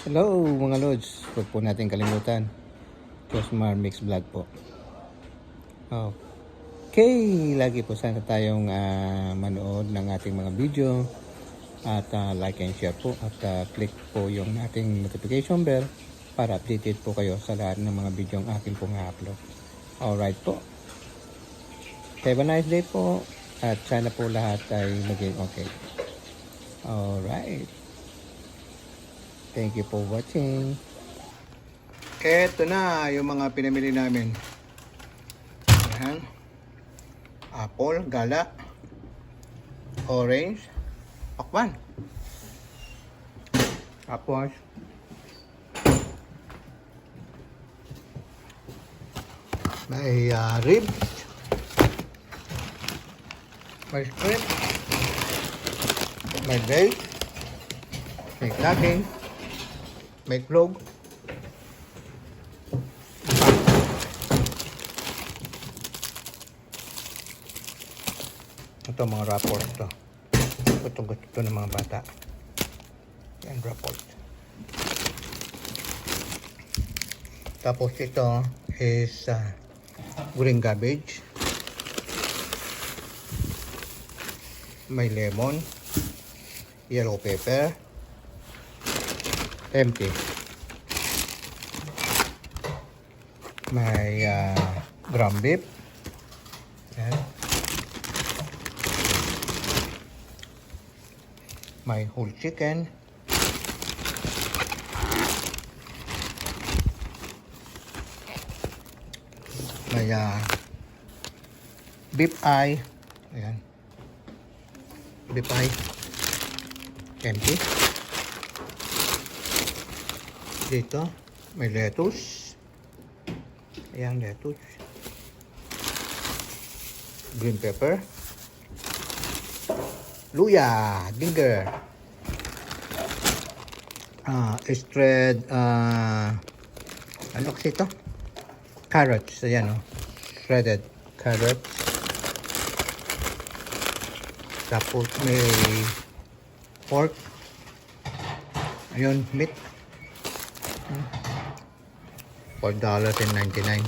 Hello mga Lods, huwag po natin kalimutan. Cosmar Mix Vlog po. Okay, lagi po sana tayong ah, manood ng ating mga video at ah, like and share po at ah, click po yung ating notification bell para updated po kayo sa lahat ng mga video ang akin pong upload. Alright po. Have a nice day po at sana po lahat ay maging okay. Alright. Thank you for watching. Eto na yung mga pinamili namin. Ayan. Apple, gala, orange, pakwan. Tapos, may uh, ribs, may shrimp, may bake, may saging, may clove, ito mga rapport to. Gusto gusto to ng mga bata. Yan rapport. Tapos ito is uh, green cabbage. May lemon. Yellow pepper. Empty my uh, ground beef yan my whole chicken. my uh, beef eye. Ayan. Beef eye. Empty. Dito, may lettuce. Ayan, lettuce. Green pepper luya, ginger, ah, shred, ah, ano kasi ito? Carrots, ayan o. Shredded carrots. Tapos may pork. Ayun, meat. $4.99.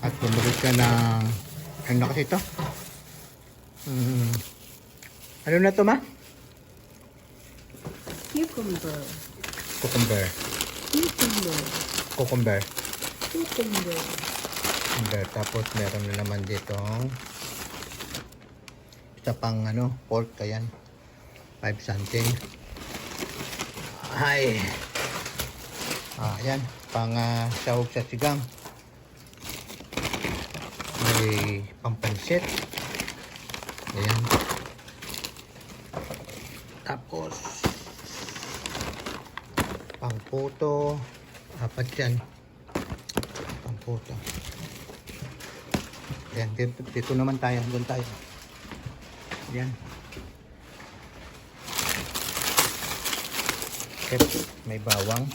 At bumili ka ng, ano kasi ito? Mm. Ano na to ma? Cucumber. Cucumber. Cucumber. Cucumber. Cucumber. Cucumber. Tapos meron na naman dito isa pang ano, pork ayan. 5 something. Ay. Ayan. Pang uh, sahog sa sigang. May pampansit. Ayan. Tapos, pangputo. Apat yan. Pangputo. Ayan, dito, dito naman tayo. Doon tayo. Ayan. Okay, may bawang.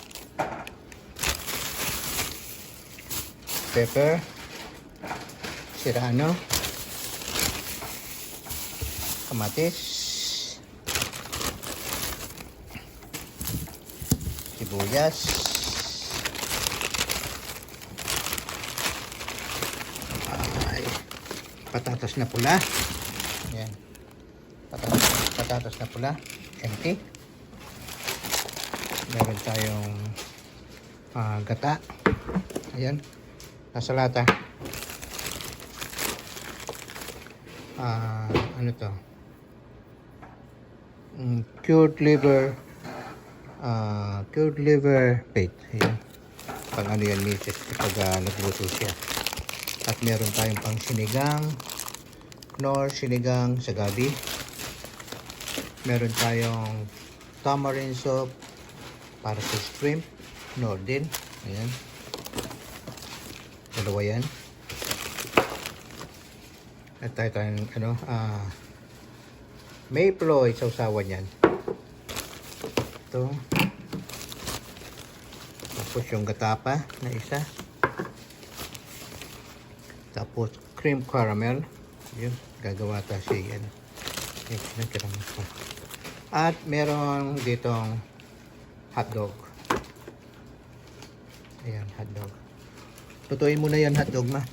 Pepper. Sirano kamatis. Sibuyas. Ay patatas na pula. Yan patatas, patatas na pula. Empty. Meron tayong ah, gata. Ayan nasa lata. Ah ano to? Mm, cured liver. Ah cured liver bait ayan. Pang ano yan misis kapag uh, nagluto siya. At meron tayong pang sinigang nor sinigang sa gabi. Meron tayong tamarind soup para sa shrimp nor din. Ayan dalawa yan at tayo tayong ano ah Mayploy sa usawan yan. Ito. Tapos yung gatapa na isa. Tapos cream caramel. Yun. Gagawa ta. Ay, nagkarang pa. At meron ditong hotdog. Ayan, hotdog. Tutuin mo na yan hotdog ma.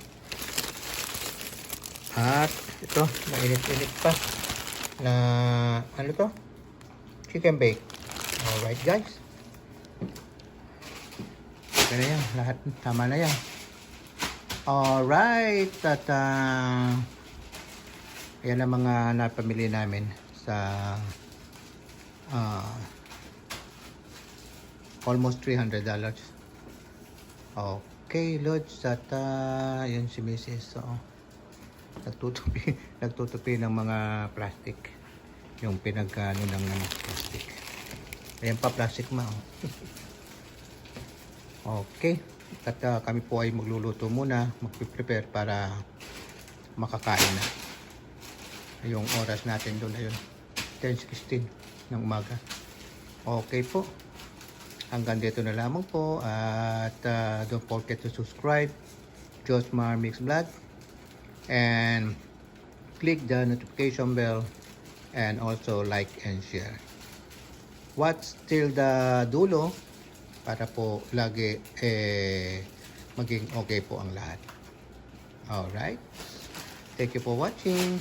At ito, mainit-init pa na ano to? Chicken bake. Alright guys. Okay na yan. Lahat tama na yan. Alright. At ah, yan ang mga napamili namin sa ah, almost $300. Okay, Lods. At ah, yun si Mrs. So, nagtutupi, nagtutupi ng mga plastic. Yung pinagkano ng ano, plastic. Ayan pa, plastic ma. oh. okay. At ah, kami po ay magluluto muna, magpiprepare para makakain na. Yung oras natin doon ayun, 10.16 ng umaga. Okay po. Hanggang dito na lamang po. At ah, don't forget to subscribe. Josmar Mix Vlog. And click the notification bell. And also like and share. Watch till the dulo para po lagi eh, maging okay po ang lahat. Alright. Thank you for watching.